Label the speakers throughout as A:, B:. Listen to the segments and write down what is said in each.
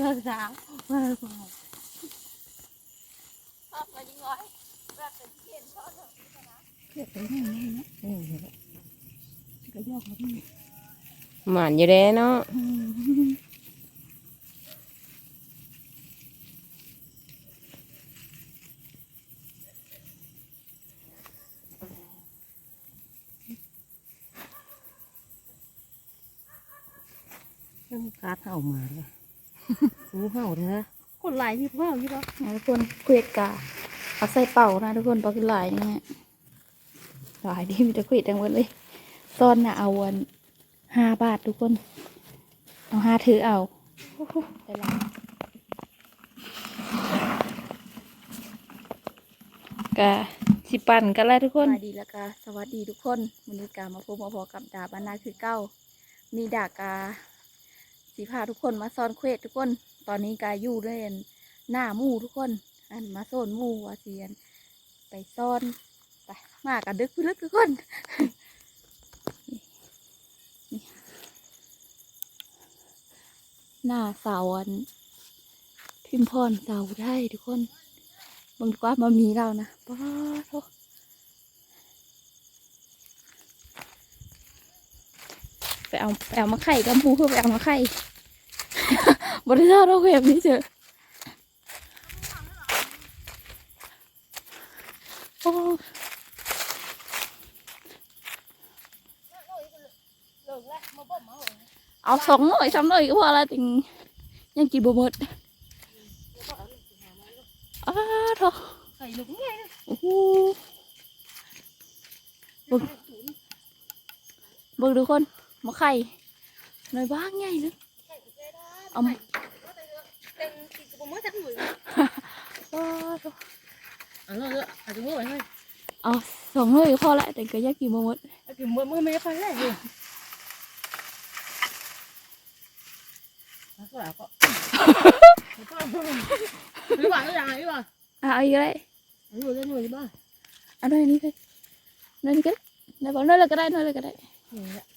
A: เราสาวมาสาว
B: ชอบมายิงน้อยแบบเป็นเพี้ยนชอบ
A: เก็บไปแน่แน่นะเออก็ยอกมาที่
C: หมานอยู่เด้เนาะ
A: ต้องการเห่ามาเลยรู้เห่าเถอะ
B: คนหลายที่พ่อที่พ่อ
D: นะทุกคนเควดกาเอาใส่เป่านะทุกคนปลาคือหลายเนี่ยหลายดีมีแต่เควดทั้งหมดเลยซ่อนนะเอาวันห้าบาททุกคน เอาห้าถือเอาโอ้โหได้หลายกะสิปั่นกันแล้วทุกคนสวัสดีแล้วกะสวัสดีทุกคนวันนี้กามาพบมาพอกับดาบานาคือเก้า มีดากา สีพาทุกคนมาซ่อนเควดทุกคน ตอนนี้กาอยู่เล่นหน้ามู่ทุกคน อันมาโซนมู่วาเสียน ไปซ่อนไปมากันดึกพึ่ลึกทุกคนหน้าเสาอันพิมพรเสาได้ทุกคนบังกว่ามามีเรานะป้าโท ไปเอาไปเอามาไข่กับหมูเพื่อไปเอามาไข่บริษัทเราเว็บนี้เจอโอ้
B: เอา
D: สองหน่อยสามหน่อยก็พอละติงยังกี่บหมดอ้าโถ
B: ใส่ลูกง่ายเลย
D: โอ้โหเบิ่งเบิ่งทุกคน มาไข่หน่อยบ้างไงเลยเอามา
B: เป็นกิจกรรมเมื่อสักหมื่น
D: อ้าโถ
B: อะเรา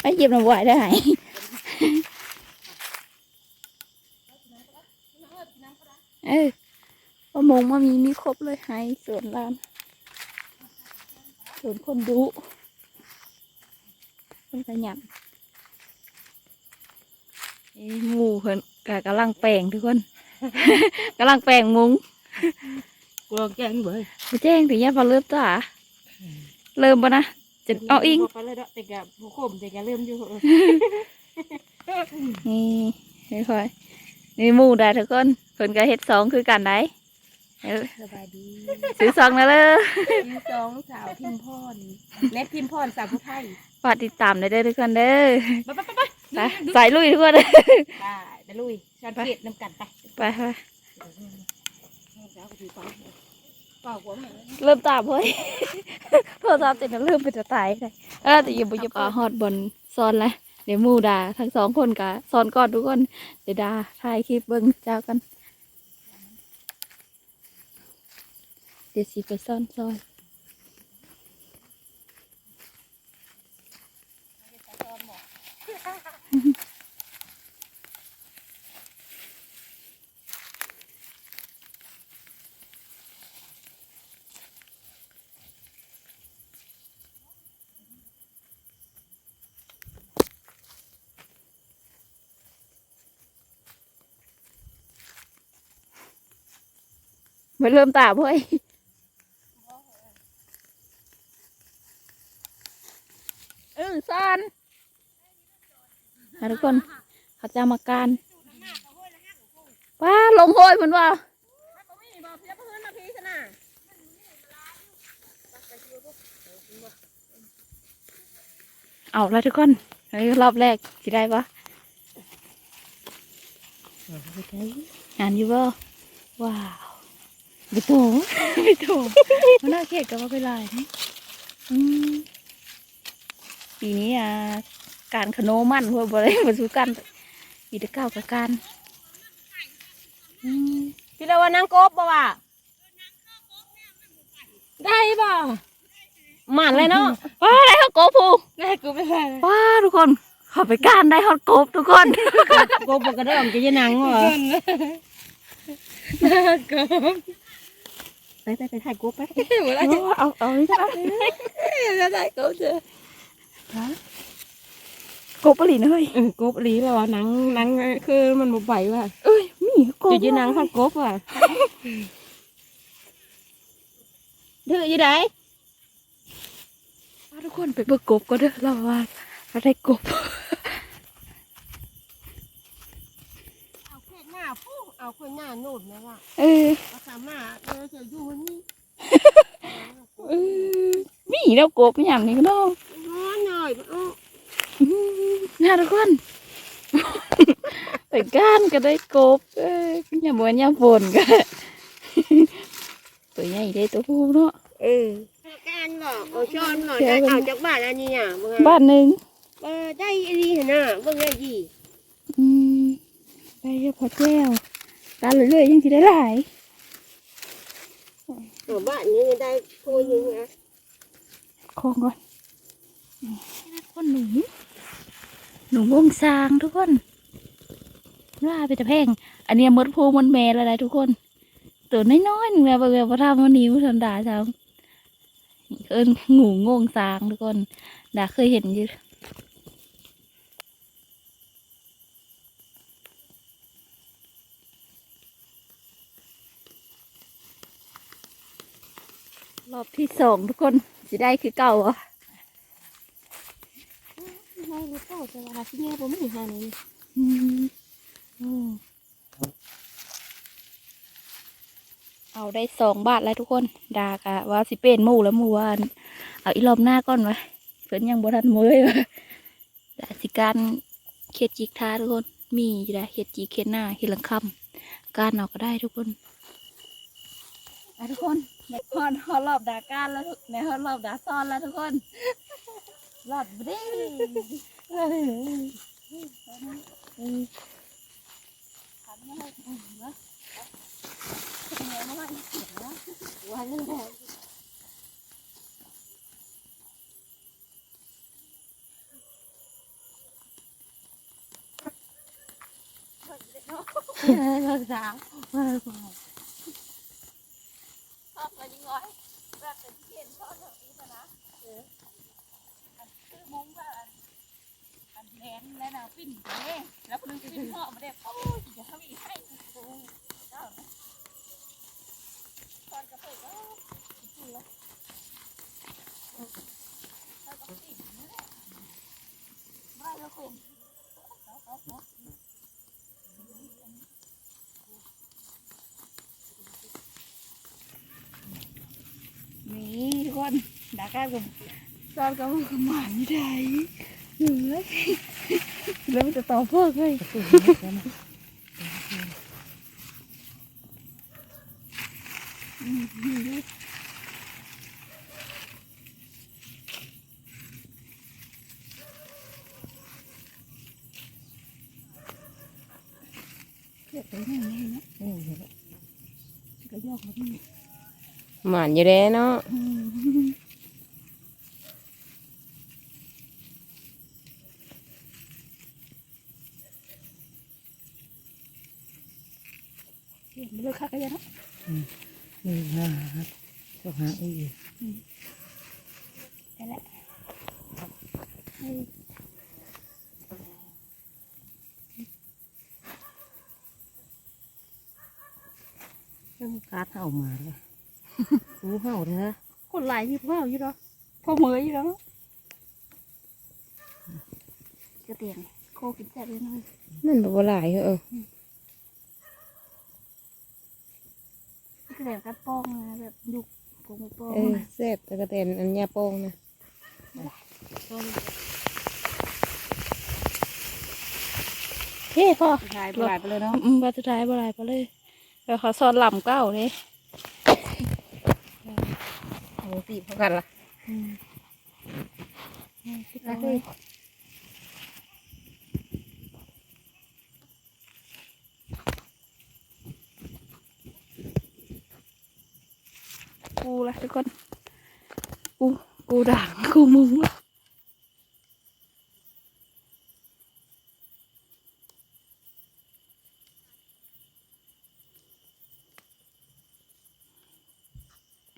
B: ไปหยิบ
D: น้ำไหวได้ไหมเออประมงมามีมีครบเลยให้สวนลานสวนคนดูเป็นขยันเอ้ยหมูเพิ่นกะกำลังแปลงทุกคนกำลังแปลงมุง
B: กูลองแกงเบย
D: ไปแจ้งถึงยาพอเริ่มจ้าเริ่มปะนะ จะเอาอิง
B: ไปเลยเด้อแต่แกผู้ข่มแต่แกเริ่มอยู่
D: นี่ค่อยๆนี่หมูได้ทุกคนเพิ่นก็เฮ็ดสองคือกันได้เออ
B: สบายดี
D: ซื้อสองนะเลย
B: มีสองสาวพิมพรเน็ตพิมพรสาวผู้ไทย
D: ฝากติดตามได้เด้อทุกคนเด้อ
B: ไปไปไปไป
D: ไปสายลุยทุกคนเลย
B: ไปไปลุยชอนเกตน้ำกันไป
D: ไปไป
B: สาวถือไป เปล่าหัวแม่
D: เริ่มตามเฮ้ยโทรศัพท์ติดแล้วเริ่มเป็นจะตายเลยเออแต่อย่าบ่อย่าปาฮอดบนซ้อนละเดี๋ยวหมูดาทั้งสองคนกะซ้อนก่อนทุกคนเดี๋ยวดาถ่ายคลิปเบิ่งเจ้ากัน เดี๋ยวสิไปซ่อนซอย ไม่เริ่มตาเว้ยเออซอนอะทุกคนเขาจะมาการว้าลงโหยเหมือนว่าเอาแล้วทุกคนเฮ้ยรอบแรกสิได้ปะ
B: ไปใช้
D: งานอยู่บ่ว้าว
B: ไปโต
D: ไม่ถูกมันน่าเกลียดกับว่าไปลายนี่อืมปีนี้อะการขโนมันพวกบริมาสู้กันปีที่เก้ากับการอืม
B: พี่ละว่านั่งกบบ่ว่าได้บ่หมันเลยเนาะ
D: ว้าได้ฮอตโกบพู
E: แม่กูไม่ได้เลย
D: ว้าทุกคนเขอไปการได้ฮอตโกบทุกคน
B: กบบ่กระเด้อมจะยังหนังเหรอ
E: น่ากลัว
B: ไปไปไปถ่ายกบไป
E: หมดแล้ว
D: เอาเอานี่ใช่ปะ
E: จะได้กูเจอก
D: บปลีนะเฮ้ย
B: เออกบอีหลีแล้วว่าหนังหนังคือมันบ่ไหวว่ะ
D: เอ้ยมีกบ
B: จะยังหนังทอดกบว่ะดื้ออยู่ไหน
D: ว้าทุกคนไปเบิกกบก็เด้อเราว่าเราได้กบ
B: เอาเพื่อนหน้าฟู เอาเพื่อนหน้าโน่นนะว่ะ
D: เออ
B: เอาสามารถเออจะอยู่นี่
D: เออมีแล้วกบอย่างนี้ก็น้อง
B: ร้อนหน่อยเออ
D: อืมน่าทุกคนไปก้านก็ได้กบเอ้ยอย่าบ่นอย่าฝนก็ตัวใหญ่ได้ตัวผู้เนาะ
B: เออการบอกเอาช้อนหน่อยได้เอาจากบ้านอันนี้อะเบิ่ง
D: บ้านหนึ่ง
B: เออได้อันนี้เห็นน่ะเบิ่งได้ดี
D: อืมไปเฉพาะแก้ว การเรื่อยๆยังสิได้หลาย
B: ตัวบ้านนี้ได้โคนึงนะ
D: คงก่อนนี่คนหนูหนูวงซางทุกคนว่าไปแต่แพง อันเนี้ยมดพูมดแม่แล้วนะทุกคน ตัวน้อยๆหนึ่งแล้วเบลพระทำวันนี้ผู้ชมด่าจังเอินงูงงซางทุกคนด่าเคยเห็นอยู่ อบที่สองทุกคนจะได้คือเก่าเหรอะ
B: ไม่รู้เจ้าแต่ว่าที่นี่ผมไม่เห็นหานี่
D: อืมโอ้เอาได้สองบาทแล้วทุกคน ดากะว่าสิเป็นหมู่แล้วหมู่วาอันเอาอีรอบหน้าก่อนวะเพิ่นยังบ่ทันมือเลยวะแต่สิการเขียดจิกท้าทุกคน มีอยู่ได้เขียดจิกเขียดหน้าเขียดหลังคำการเอาก็ได้ทุกคน อะทุกคนในฮอดฮอดรอบดาการแล้วทุกในฮอดรอบดาซ้อนแล้วทุกคนรอดบ่ได้
B: รักษาว่า
D: ช อบมายิ่งน้อยแบบเป็นเทียนชอบแบบนี้นะเอออันคือมุ้งแบบอันอันแหนและนางปิ้นเด้แล้วคนนึงปิ้นพ่อมาได้โอ้ยจะทำอีกให้โอ้ยเจ้าตอนกระเปิดก็จริงแล้วแล้วก็ปิ้นนี่แหละไม่แล้วเป็น นี่ทุก คนดาก้ากับซอนกับมันหมาไม่ได้เหนื่อยแล้วมันจะต่อเพิ่มเลยเกิดไปไหนเนี่ย
B: เออ
D: ก็ยอกมาที่
C: หมันอยู่แล้วเนาะ
D: เห็นไม่เลิกคักกันยังนะ
B: นี่ฮะก็หาอีก
D: ได้แหละ
B: ต้องการเห่ามาเลย รู้เห่าเถอะ
D: คนหลายมีพ่ออยู่หรอพ่อเหมยอยู่แล้วกระเตียงโคกินแซ่บเลยนะ
C: มันบ่หลายเออก
D: ระเตียงกัดป้องนะแบบยุกโกงป้อง
C: เออแซ่บแต่กระเตนอันยาโป้งนะ
B: ต้น
D: เท่พ่อ
E: สุดท้ายปลายไปเลยเนาะ
D: อืมว่าสุดท้ายบ่ไรไปเลยแล้วเขาสอนหล่ำเก้าเลย
C: โอ้ตีบเขากันล่ะ
D: กูละทุกคนกูกูด่างกูมุงละ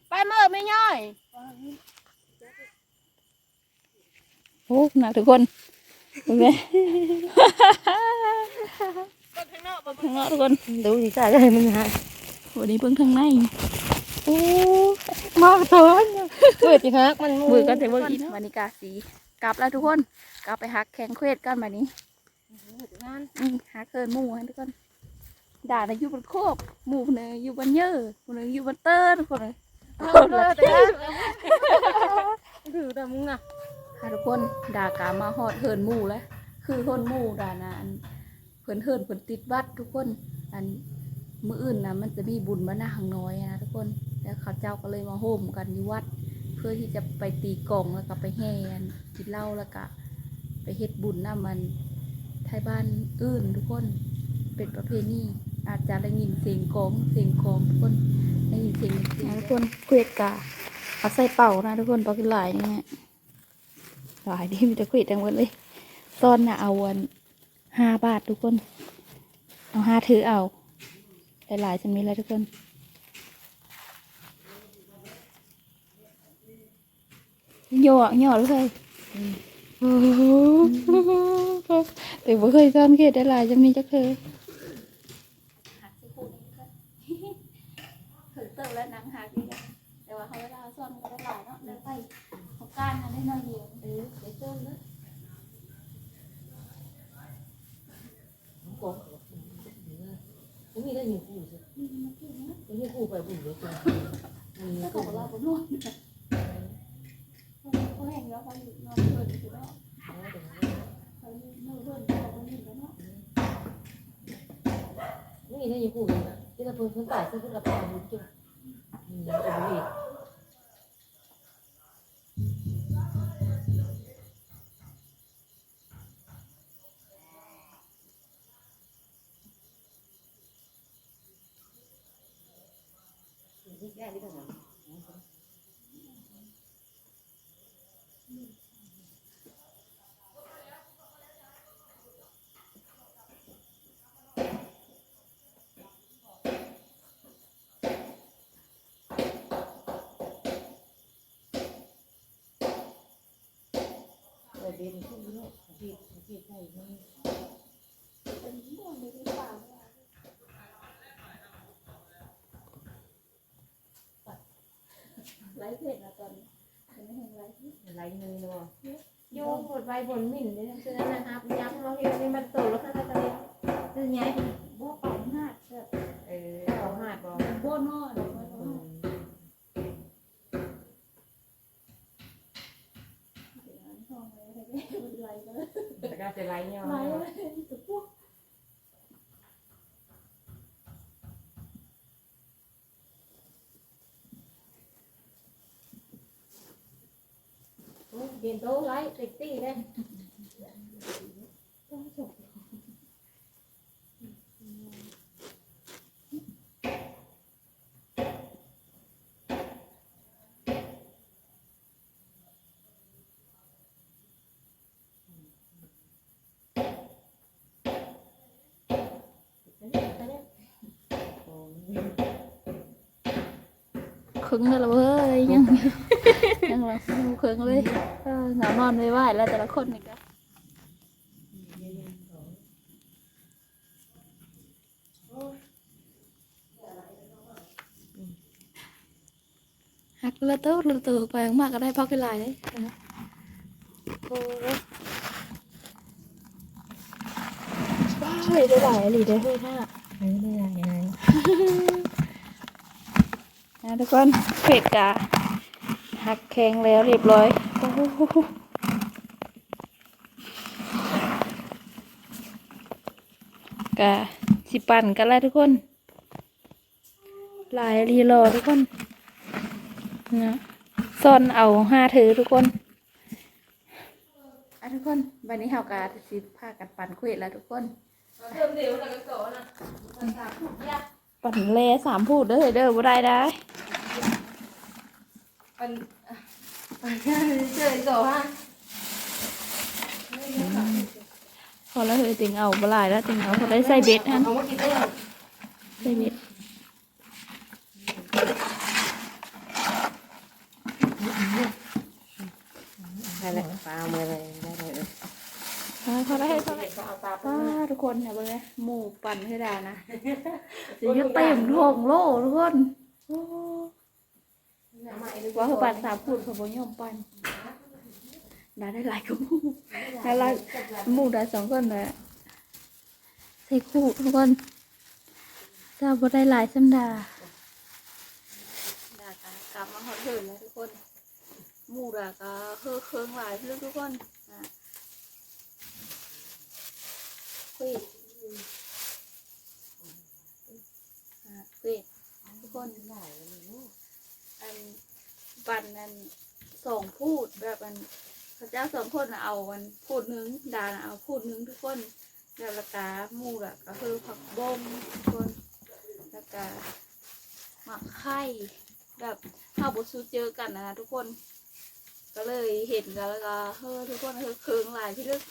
E: ไปเมื่อไม่ย่อย
D: โอ้หนักทุกคนเห็นไหมข้างนอกทุกคน
B: ดูสิจ้าจะให้มันหา
D: วันนี้เพิ่งทางใน
B: โอ้มากเถินเปิดจีฮักมัน
D: มือกันแต่เมื่อกี้วันนี้กาสีกลับแล้วทุกคนกลับไปหักแข่งเควสกันวันนี้อืมหักเคินหมู่ให้ทุกคนด่าในอยู่บนโคกหมู่คนหนึงอยู่บนเยอะคนหนึงอยู่บนเตอร์ทุกคนเลย
B: ถือแต่มึงอะ
D: ค่ะทุกคนด่ากามาฮอดเฮินหมู่แล้วคือคนหมู่ด่านะอันเพิ่นเฮินเพิ่นติดวัดทุกคน อันมื้ออื่นนะมันจะมีบุญมาหน้าหางน้อยนะทุกคนแล้วเขาเจ้าก็เลยมาโฮมกันที่วัด เพื่อที่จะไปตีกลองแล้วก็ไปแห่กันกินเหล้าแล้วก็ไปเฮ็ดบุญนะมันไทยบ้านอื่นทุกคนเป็นประเพณี อาจจะได้ยินเสียงกลองเสียงกลองทุกคนได้ยินเสียงดนตรีทุกคนเควดกาเอาใส่เป่านะทุกคนปลากินหลายนี่ฮะหลายดีมีแต่เควดทั้งหมดเลยตอนน่ะเอาวันห้าบาททุกคน เอาห้าถือเอาหลายๆจะมีแล้วทุกคนย่อย่อเลยโอ้โหแต่บ่เคยซ่อนเกตได้หลายจำนี้จะเคยถึงเติมแล้วนังหักนี่แต่ว่าเขาเวลาซ่อนก็ได้หลายเนาะแล้วไปเขาก้านมาได้น้อยเดียวเออเดี๋ยวเติมแล้ว
B: มีได้ยินกูสิมีกูไปบุญเลยจ้ะ
D: ถ้าบอกเราบนนวดเขาแห้งแล้วเขานอนเปิดอยู่แล้วเขานอนเปิดเขาคนหนึ่แล้วเนาะ
B: มีได้ยินกูเลยนะที่เราเพิ่งเพิ่งตายซึ่งเพิ่งกลับมาบุญจุ๊บ อืม เอาบุญอีก
D: ไลฟ์เพจนะตอนนี้เป็นไม่เห็นไลฟ์
B: ไรเงินเนาะโยงปวดใบบนหมิ่นเลยฉะนั้นนะครับย้ำเราเห็นนี่มันโตแล้วค่ะตะเลียคือไง
D: หน้าแบบ
B: เออเอาหาดบอก
D: บัวน้อยบัวน้อยห้องเลยอะไรก็เป็นไรก็เลย
B: แต่ก็จะไรเนี่ย
D: ไรเลยตุ๊กพวก
B: เปลี่ยนโต๊ะไรติ๊กตี้เลย
D: ครึ่งเลยเว้ยยัง ยังเราครึ่งเลยเออหนานอนไม่ไหวแล้วแต่ละคนนี่ก็หักละเต้าละเต้าไปมากก็ได้พักเวลายเลยโอ้ยได้หลายหลีได้เฮ้ยท่า
B: เออนี่ไงยังไง
D: นะทุกคนเผ็ดกะ หักแข็งแล้วเรียบร้อยโอ้โห
C: กะสิปั่นกันแล้วทุกคนหลายรีรอทุกคนนะซ่อนเอาห้าเธอทุกคน
D: อะทุกคนวันนี้เฮากาสิพากันปั่นเควดแล้วทุกคน
B: เริ่มเร็วแล้วก็โตนะมันสามพูดยาก
C: ปั่นเลสามพูดเด้อเด้อบ่ได้ได้
B: มันมันเจอโตฮะ
C: พอแล้วเฮ้ยติงเอาบ่หลายแล้วติงเอาพอได้ใส่เบ็ดฮะ
B: เอามากินได้ยัง
C: ใส่เบ็ด
E: ได้เลยปลาเมื่อไรได้เลย
C: พอพอได้พอได้
B: ก็เอาตาไป
D: ป้าทุกคนเนี่ยเบิ่งเลยหมูปั่นให้ได้นะสิจะเต็มทงโลทุกคนโอ้ ว่าเขาปั่นสามพูดเขาบ่ยอมปั่นได้ได้หลายกับหมูได้หลายหมูได้สองคนเลยใส่คู่ทุกคนถ้าบ่ได้หลายสัมดาดากากลับมาฮอดเถินแล้วทุกคนหมูดากาเคือเคืองหลายเพื่อนทุกคนอะคุยอะคุยทุกคน อันปันนันสองพูดแบบอันพระเจ้าสองคนเอาวันพูดนึงดานเอาพูดนึงทุกคนแล้วละกาหมูละก็คือผักบ้มทุกคนล้วก็หมักไข่แบบข้าวบดซูเจอกันนะทุกคน ก็เลยเห็นกันแล้วก็เฮ้อทุกคนเฮ้อเคืองหลายพี่ลึก